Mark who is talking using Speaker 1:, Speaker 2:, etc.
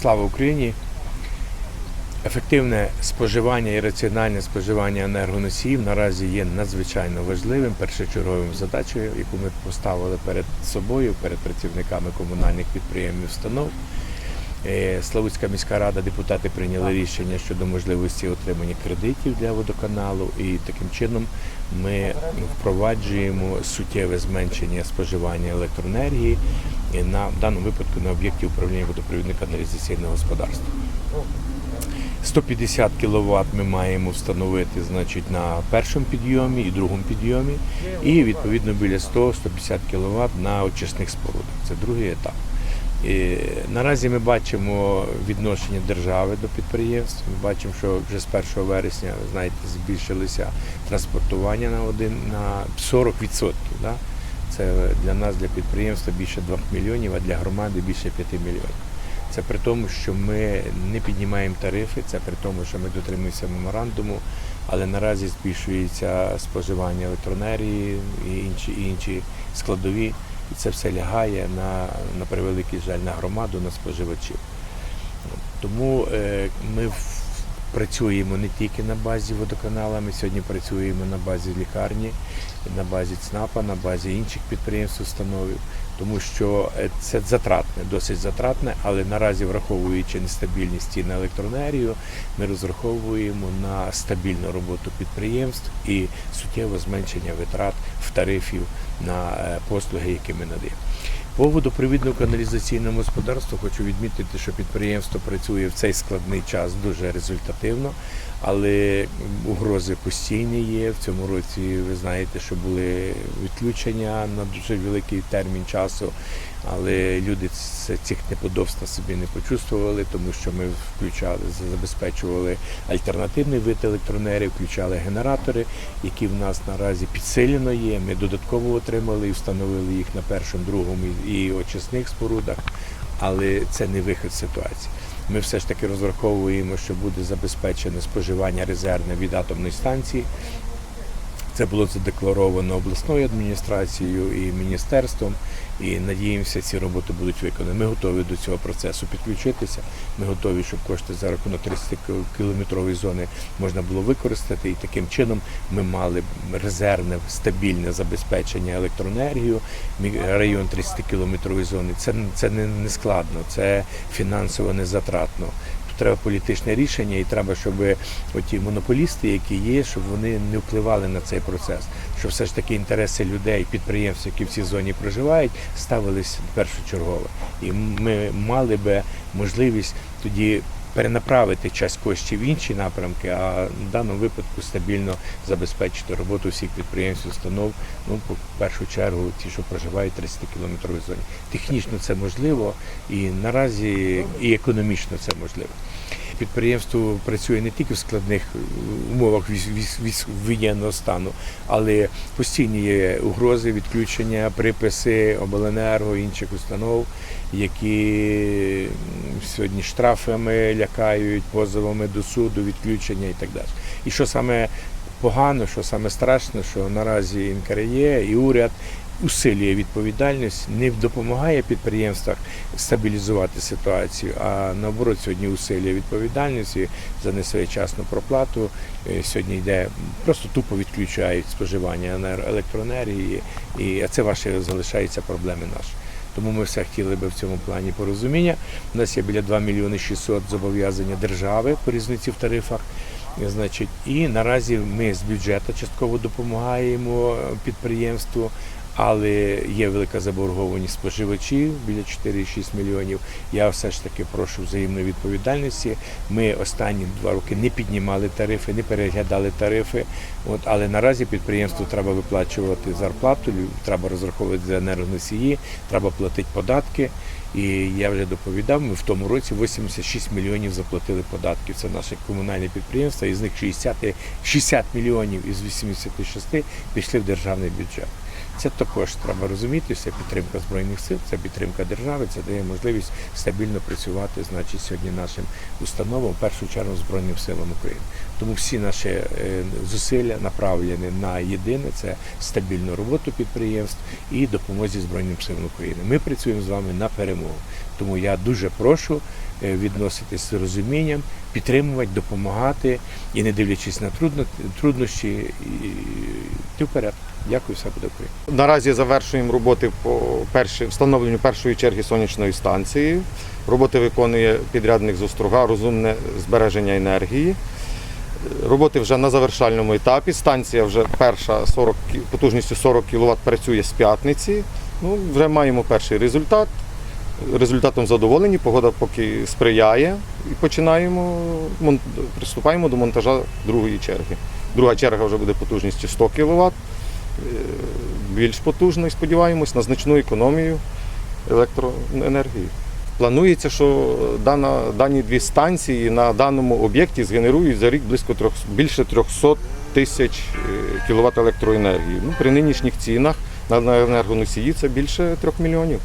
Speaker 1: Слава Україні! Ефективне споживання і раціональне споживання енергоносіїв наразі є надзвичайно важливим першочерговим задачею, яку ми поставили перед собою, перед працівниками комунальних підприємств установ. Е, Славутська міська рада, депутати прийняли рішення щодо можливості отримання кредитів для водоканалу, і таким чином ми впроваджуємо суттєве зменшення споживання електроенергії на в даному випадку на об'єкті управління водопровідно-каналізаційного господарства. 150 кВт ми маємо встановити значить, на першому підйомі і другому підйомі, і відповідно біля 100-150 кВт на очисних спорудах. Це другий етап. І наразі ми бачимо відношення держави до підприємств. Ми бачимо, що вже з 1 вересня, знаєте, збільшилися транспортування на один на 40%. Да? Це для нас, для підприємства більше 2 мільйонів, а для громади більше 5 мільйонів. Це при тому, що ми не піднімаємо тарифи, це при тому, що ми дотримуємося меморандуму, але наразі збільшується споживання електроенергії і інші, і інші складові, і це все лягає на, на превеликий жаль на громаду, на споживачів. Тому е, ми працюємо не тільки на базі водоканала, ми сьогодні працюємо на базі лікарні, на базі ЦНАПа, на базі інших підприємств, установів, тому що е, це затратне, досить затратне, але наразі, враховуючи нестабільність і на електроенергію, ми розраховуємо на стабільну роботу підприємств і суттєве зменшення витрат в тарифів на е, послуги, які ми надаємо. По водопровідно-каналізаційному господарству хочу відмітити, що підприємство працює в цей складний час дуже результативно, але угрози постійні є. В цьому році ви знаєте, що були відключення на дуже великий термін часу, але люди цих неподобств на собі не почувствували, тому що ми включали, забезпечували альтернативний вид електроенергії, включали генератори, які в нас наразі підсилено є. Ми додатково отримали і встановили їх на першому, другому і очисних спорудах, але це не вихід ситуації. Ми все ж таки розраховуємо, що буде забезпечене споживання резервне від атомної станції. Це було задекларовано обласною адміністрацією і міністерством, і надіємося, ці роботи будуть виконані. Ми готові до цього процесу підключитися. Ми готові, щоб кошти за рахунок 30 кілометрової зони можна було використати, і таким чином ми мали резервне стабільне забезпечення електроенергією. Мі- Район 30 кілометрової зони. Це, це не складно, це фінансово незатратно треба політичне рішення, і треба, щоб оті монополісти, які є, щоб вони не впливали на цей процес. Щоб все ж таки інтереси людей, підприємств, які в цій зоні проживають, ставились першочергово. І ми мали би можливість тоді. Перенаправити часть коштів в інші напрямки, а в даному випадку стабільно забезпечити роботу всіх підприємств, установ, ну по першу чергу ті, що проживають в 30 кілометровій зоні. Технічно це можливо і наразі і економічно це можливо. Підприємство працює не тільки в складних умовах військ- військ- військ- воєнного стану, але постійні є угрози, відключення, приписи обленерго інших установ, які сьогодні штрафами лякають, позовами до суду, відключення і так далі. І що саме погано, що саме страшно, що наразі НКРЄ і уряд усилює відповідальність, не допомагає підприємствах стабілізувати ситуацію, а наоборот сьогодні усилює відповідальність і за несвоєчасну проплату. Е, Сьогодні йде просто тупо відключають споживання електроенергії, і а це ваші залишаються проблеми наші. Тому ми все хотіли би в цьому плані порозуміння. У нас є біля 2 мільйони 600 зобов'язання держави по різниці в тарифах. Значить, і наразі ми з бюджету частково допомагаємо е, підприємству, але є велика заборгованість споживачів біля 4,6 мільйонів. Я все ж таки прошу взаємної відповідальності. Ми останні два роки не піднімали тарифи, не переглядали тарифи. От, але наразі підприємству треба виплачувати зарплату, треба розраховувати за енергоносії, треба платити податки. І я вже доповідав, ми в тому році 86 мільйонів заплатили податків. Це наше комунальне підприємство, із них 60, 60 мільйонів із 86 пішли в державний бюджет. Це також треба розуміти, це підтримка збройних сил, це підтримка держави, це дає можливість стабільно працювати, значить, сьогодні нашим установам, в першу чергу Збройним силам України. Тому всі наші е, зусилля направлені на єдине це стабільну роботу підприємств і допомозі Збройним силам України. Ми працюємо з вами на перемогу. Тому я дуже прошу відноситись з розумінням, підтримувати, допомагати і не дивлячись на труднощі, і йти вперед. Дякую, все буде Україна.
Speaker 2: Наразі завершуємо роботи по перші, встановленню першої черги сонячної станції. Роботи виконує підрядник з Острога, розумне збереження енергії. Роботи вже на завершальному етапі. Станція вже перша 40, кі- потужністю 40 кВт працює з п'ятниці. Ну, вже маємо перший результат. Результатом задоволені, погода поки сприяє і починаємо приступаємо до монтажа другої черги. Друга черга вже буде потужністю 100 кВт більш потужно і сподіваємось на значну економію електроенергії. Планується, що дана, дані дві станції на даному об'єкті згенерують за рік близько трьох, більше 300 тисяч кВт електроенергії. Ну, при нинішніх цінах на на енергоносії це більше 3 мільйонів.